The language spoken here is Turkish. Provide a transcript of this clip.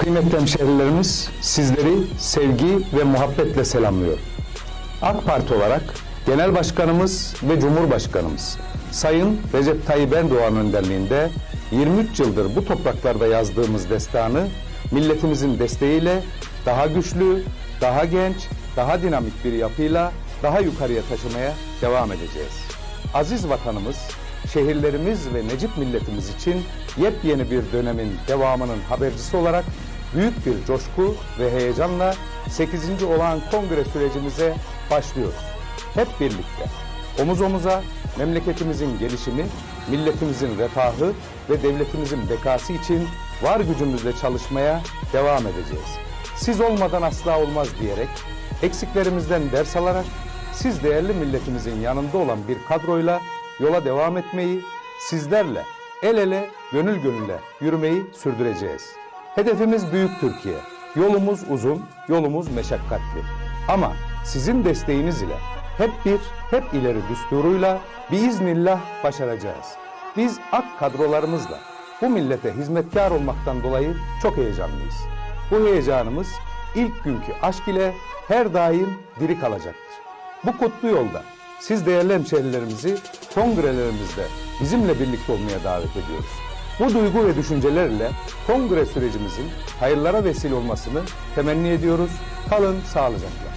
Kıymetli hemşehrilerimiz sizleri sevgi ve muhabbetle selamlıyor. AK Parti olarak Genel Başkanımız ve Cumhurbaşkanımız Sayın Recep Tayyip Erdoğan önderliğinde 23 yıldır bu topraklarda yazdığımız destanı milletimizin desteğiyle daha güçlü, daha genç, daha dinamik bir yapıyla daha yukarıya taşımaya devam edeceğiz. Aziz vatanımız, şehirlerimiz ve Necip milletimiz için yepyeni bir dönemin devamının habercisi olarak büyük bir coşku ve heyecanla 8. olağan kongre sürecimize başlıyoruz. Hep birlikte omuz omuza memleketimizin gelişimi, milletimizin refahı ve devletimizin bekası için var gücümüzle çalışmaya devam edeceğiz. Siz olmadan asla olmaz diyerek, eksiklerimizden ders alarak siz değerli milletimizin yanında olan bir kadroyla yola devam etmeyi, sizlerle el ele, gönül gönüle yürümeyi sürdüreceğiz. Hedefimiz büyük Türkiye. Yolumuz uzun, yolumuz meşakkatli. Ama sizin desteğiniz ile hep bir, hep ileri düsturuyla biiznillah başaracağız. Biz ak kadrolarımızla bu millete hizmetkar olmaktan dolayı çok heyecanlıyız. Bu heyecanımız ilk günkü aşk ile her daim diri kalacaktır. Bu kutlu yolda siz değerli hemşehrilerimizi kongrelerimizde bizimle birlikte olmaya davet ediyoruz. Bu duygu ve düşüncelerle kongre sürecimizin hayırlara vesile olmasını temenni ediyoruz. Kalın sağlıcakla.